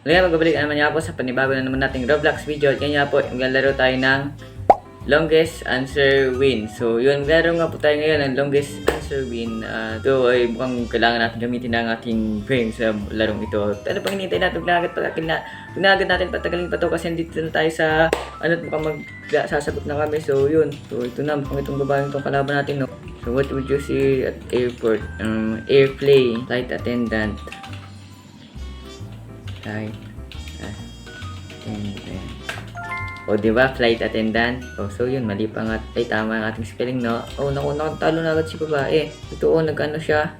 Ngayon, magbabalik na naman nga po sa panibago na naman nating Roblox video. At nga po, maglalaro tayo ng longest answer win. So, yun, maglaro nga po tayo ngayon ng longest answer win. Uh, ito ay mukhang kailangan natin gamitin ang ating brain sa larong ito. Ano pang hinihintay natin? Pinagat pa, kina, pinagat natin patagalin pa to kasi dito na tayo sa, ano, mukhang mag, sasagot na kami. So, yun. So, ito na, mukhang itong babaeng itong kalaban natin, no. So, what would you see at airport? Um, airplay, flight attendant, flight attendant. O, di ba? Flight attendant. O, so yun, mali pa nga. Ay, tama ang ating spelling, no? O, naku, nakatalo na agad si babae. Ito, o, nag-ano siya.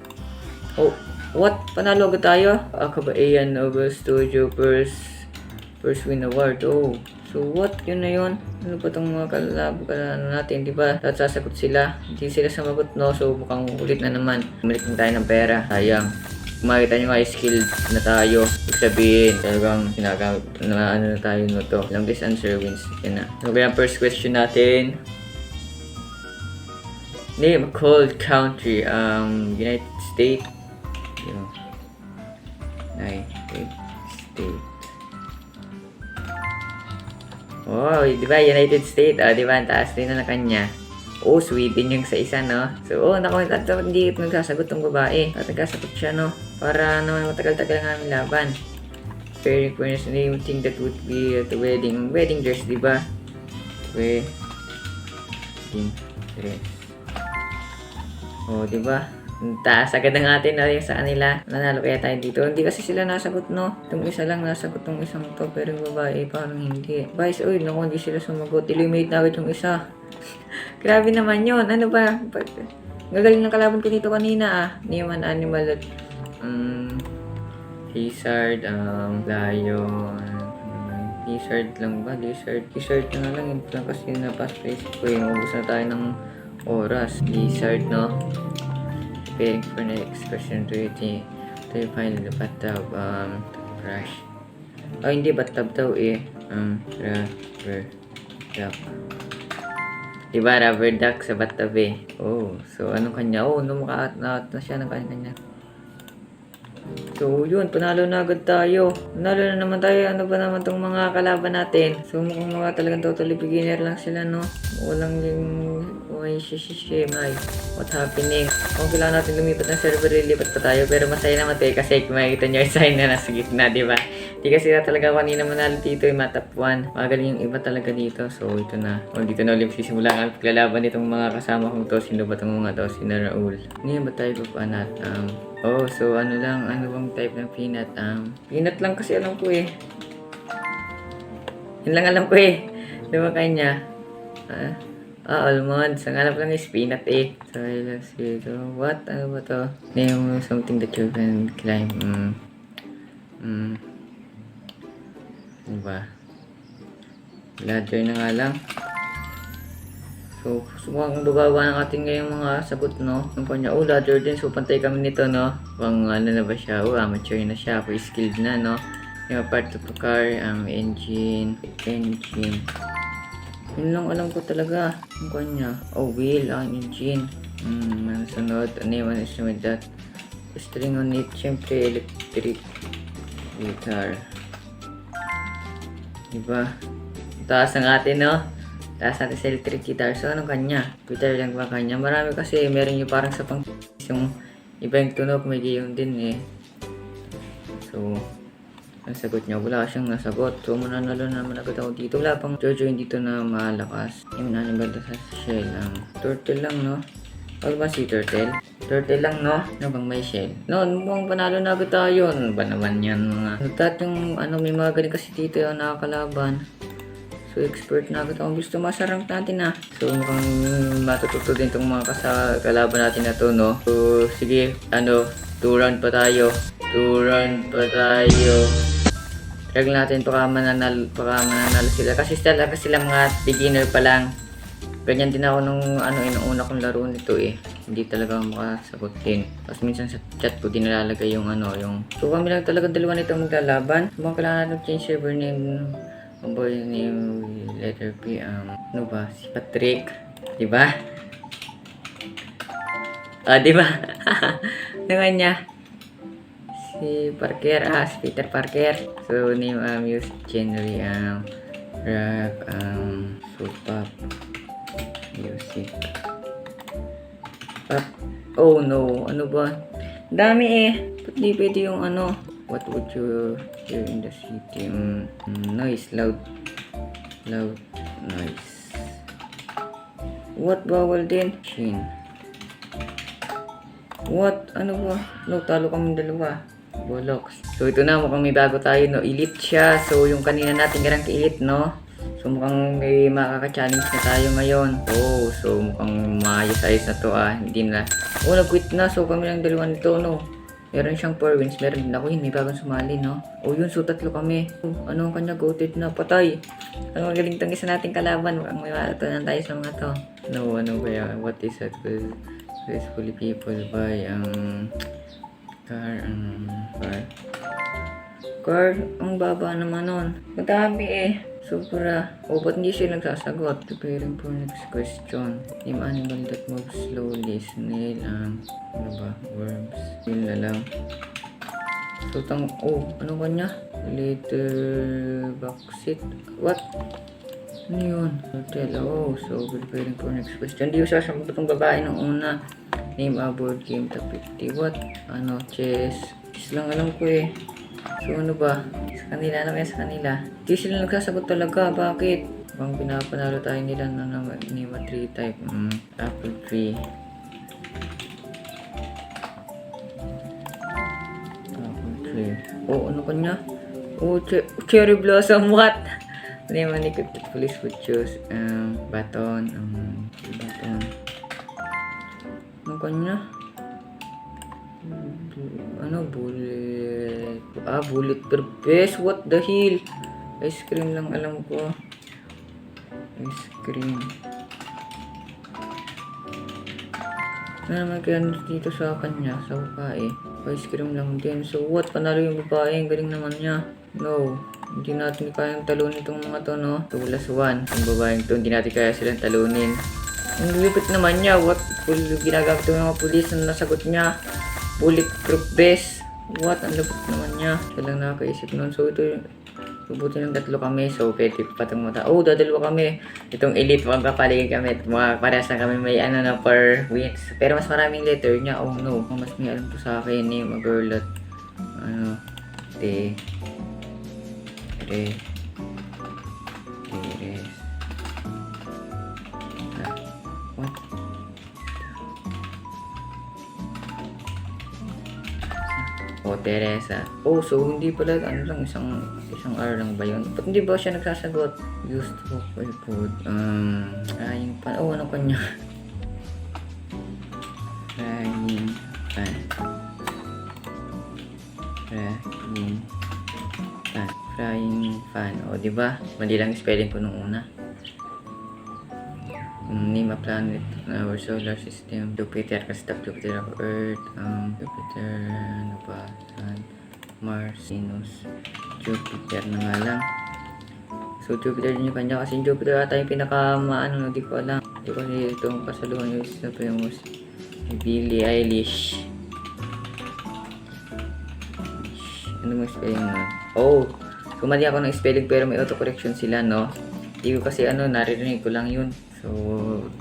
O, what? Panalo agad tayo? Ah, kabaian over studio first, first win award. Oh, so what? Yun na yun. Ano ba itong mga kalab ano natin, di ba? At sasagot sila. Hindi sila sumagot, no? So, mukhang ulit na naman. Bumalik tayo ng pera. Sayang makita nyo nga skilled na tayo. Ibig sabihin, talagang sinagamit na ano na tayo no to. Longest answer wins. Yan na. So, kaya first question natin. Name a cold country. Um, United States. Yun. United States. Oh, di ba? United States. Ah, di ba? Ang taas din na kanya. Oh, Sweden yung sa isa, no? So, oh, naku, hindi nagsasagot tong babae. At nagsasagot siya, no? Para naman matagal-tagal ang aming laban. Very furnace name thing that would be at the wedding. Wedding dress, di ba? Wedding dress. Oh, di ba? Ang Taas agad ng atin na sa kanila. Nanalo kaya tayo dito. Hindi kasi sila nasagot, no? Itong isa lang nasagot tong isang to. Pero yung babae, parang hindi. Guys, uy, naku, hindi sila sumagot. Eliminate na agad yung isa. Grabe naman yun. Ano ba? Gagaling ng kalaban ko dito kanina ah. Human animal at... Um, lizard, um, lion... um, Lizard lang ba? Lizard. Lizard na lang. Yun lang kasi napas sa isip ko. Yung ubus na tayo ng oras. Lizard, no? Preparing for next question to it. Ito yung final na bathtub. Um, brush. Oh, hindi bathtub daw eh. Um, rubber duck. Diba, rubber duck sa bathtub eh. Oh, so anong kanya? Oh, no, maka na, na siya ng kanya. So, yun, panalo na agad tayo. Panalo na naman tayo. Ano ba naman tong mga kalaban natin? So, mukhang mga talagang totally beginner lang sila, no? Walang yung... Uy, shishi, my. What's happening? Kung kailangan natin lumipat ng server, lilipat pa tayo. Pero masaya naman tayo kasi makikita nyo yung sign na nasa gitna, di ba? Di kasi na talaga kanina manalo dito yung matap 1. Magaling yung iba talaga dito. So, ito na. O, dito na ulit sisimula ang paglalaban nitong mga kasama kong to. Sino ba itong mga to? Sino Raul? Ngayon ba tayo papanat? Um, oh, so ano lang, ano bang type ng peanut? Um, peanut lang kasi alam ko eh. Yun lang alam ko eh. Di ba kanya? Ah, ah almonds. Ang alam lang is peanut eh. So, let's see. So, what? Ano ba to? Name something you can climb. Mm. Mm. Diba? Ladder na nga lang. So, sumukang bababa ng ating ngayong mga sagot, no? Yung kanya, oh, ladder din. So, pantay kami nito, no? Pang ano na ba siya? Oh, amateur na siya. For skilled na, no? Yung part of the car, um, engine, engine. Yun lang alam ko talaga. Yung kanya, oh, wheel, ang engine. Hmm, ano sunod? Ano yung ano with that? String on it, syempre, electric guitar. Diba? Taas ng atin, no? Taas natin sa electric guitar. So, anong kanya? Guitar lang ba kanya? Marami kasi, meron yung parang sa pang... Yung iba yung tunog, may gayon din eh. So, ang sagot niya, wala siyang nasagot. So, mananalo naman agad ako dito. Wala pang Jojo yung dito na malakas. Yung animal na sa shell. Um, turtle lang, no? Ano ba si turtle? Turtle lang, no? Ano bang may shell? No, mukhang panalo na agad tayo. Ano ba naman yan, mga... Natat yung, ano, may mga galing kasi dito yung nakakalaban. So, expert na agad ako. Gusto masarang natin, ah. So, mukhang matututo din itong mga kasa kalaban natin na to, no? So, sige, ano, two round pa tayo. Two round pa tayo. Try natin baka mananalo, baka mananalo sila. Kasi talaga sila mga beginner pa lang. Ganyan din ako nung ano, inuuna kong laro nito eh. Hindi talaga makasagot din. Tapos minsan sa chat ko din nalalagay yung ano, yung... So kami lang talaga dalawa nito maglalaban. Mukhang kailangan natin change server name. Ang boy name, letter P, um, ano ba? Si Patrick. Di ba? Ah, di ba? Naman niya. Si Parker, ah, si Peter Parker. So, name, um, music genre, um, rock, um, so pop, music. Pop. Oh no, ano ba? Dami eh. Ba't di pwede yung ano? What would you hear in the city? Mm, mm, noise, loud. Loud noise. What bawal din? Shin. What? Ano ba? No, talo kami dalawa. Bolox. So, ito na. Mukhang may bago tayo, no? Elite siya. So, yung kanina natin garang elite no? So, mukhang may makaka-challenge na tayo ngayon. Oh, so mukhang maayos-ayos na to, ah. Hindi na. Oh, nag-quit na. So, kami lang dalawa nito, no? Meron siyang 4 wins. Meron din ako yun. May bagong sumali, no? Oh, yun. So, tatlo kami. Oh, ano ang kanya? Goated na. Patay. Ang magaling tong isa nating kalaban. Mukhang may matutunan tayo sa mga to. No, ano kaya? What is that? Successfully people buy ang car, ang car. Car, ang baba naman nun. Madami eh. Sobra. O, ba't hindi siya nagsasagot? Preparing for next question. Name animal that moves slowly. Snail, um, ano ba? Worms. Yun na lang. So, tang, oh, ano ba niya? Later, backseat. What? Ano yun? Hotel. Oh, so preparing for next question. Di ko sasagot itong babae nung una. Name a board game top 50. What? Ano? Chess. Chess lang alam ko eh. So ano ba? Sa kanila, ano kaya sa kanila? Di sila nagsasagot talaga. Bakit? Bang pinapanalo tayo nila na naman name a 3 type. Mm, apple tree. Apple tree. Oh, ano kanya? Oh, che- cherry blossom. What? Yung manikot police would choose? Um, baton. Um, baton. Ano kanya? Ano, bullet. Ah, bullet best. What the hell? Ice cream lang alam ko. Ice cream. Ano naman kaya dito sa kanya, sa babae? Ice cream lang din. So what? Panalo yung babae. Ang galing naman niya. No. Hindi natin kayang talunin itong mga to, no? Tulas 1. Ang babaeng to, hindi natin kaya silang talunin. Ang lipit naman niya. What? Ginagamit ng mga pulis na nasagot niya. Bulletproof vest. What? Ang lupit naman niya. Siya lang nakakaisip nun. So ito Subuti ng tatlo kami, so pwede pa itong mata. Oh, dadalawa kami. Itong elite, magkapaligid kami. At mga parehas na kami may ano na per wins. Pero mas maraming letter niya. Oh no, mas may alam po sa akin name a girl at ano, te, re, teres. O, Teresa. Oh, so hindi pala, ano lang, isang, isang hour lang ba yun? Ba't hindi ba siya nagsasagot? Used to for food. Um, frying pan. Oh, ano kanya? Frying pan. Frying pan. Frying pan. O, di ba? Mali lang spelling ko nung una. Name a planet in our solar system. Jupiter, kasi tap Jupiter of Earth. Um, Jupiter, ano pa? Sun, Mars, Venus, Jupiter na nga lang. So, Jupiter din yung kanya kasi yung Jupiter ata yung pinaka maano, di ko alam. Di ko kasi itong kasaluhan yung isa famous. Billie Eilish. Ano mo spelling nun? Oh! Kumali ako ng spelling pero may autocorrection sila, no? Hindi ko kasi ano, naririnig ko lang yun. So,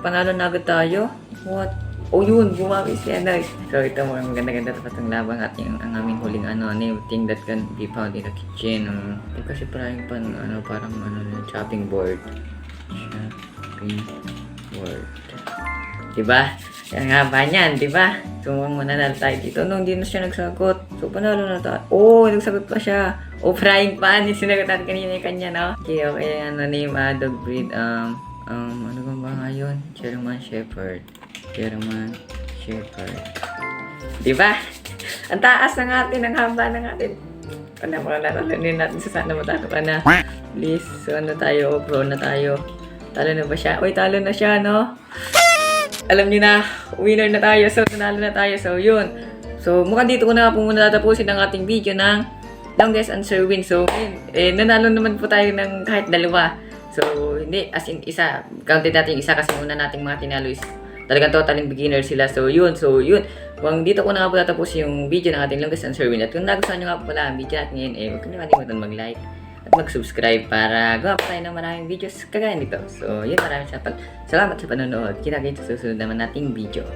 panalo na agad tayo. What? Oh yun, bumawi si ano. So, ito mo, ang ganda-ganda tapos ang labang at yung ang aming huling ano, ano yung that can be found in the kitchen. Um, ito kasi parang pan, ano, parang ano, chopping board. Chopping board. Diba? Yan nga ba niyan, diba? So, mananalo tayo dito. No, hindi na siya nagsagot. So, panalo na tayo. Oh, nagsagot pa siya. Oh, frying pan. Yung sinagot natin kanina yung kanya, no? Okay, okay. Ano name, ah, dog breed. Um, um, ano bang ba nga yun? German Shepherd. German Shepherd. Diba? Ang taas ng atin, ang haba ng atin. Ano mga natalanin natin sa sana matalo ka na. Please, so ano tayo, pro na tayo. Talo na ba siya? Uy, talo na siya, no? Alam niyo na, winner na tayo. So, nanalo na tayo. So, yun. So, mukhang dito ko na po muna tatapusin ang ating video ng longest answer win. So, eh, nanalo naman po tayo ng kahit dalawa. So, hindi, as in, isa. Counted natin isa kasi una nating mga tinalo is talagang totaling beginner sila. So yun, so yun. Kung dito ko na nga po tatapos yung video ng ating longest answer win. At kung nagustuhan nyo nga po pala ang video natin ngayon, eh, huwag nyo kalimutan mag-like at mag-subscribe para gawa pa tayo ng maraming videos kagaya nito. So, yun maraming salamat, salamat sa panonood. Kita-kita sa susunod naman nating video.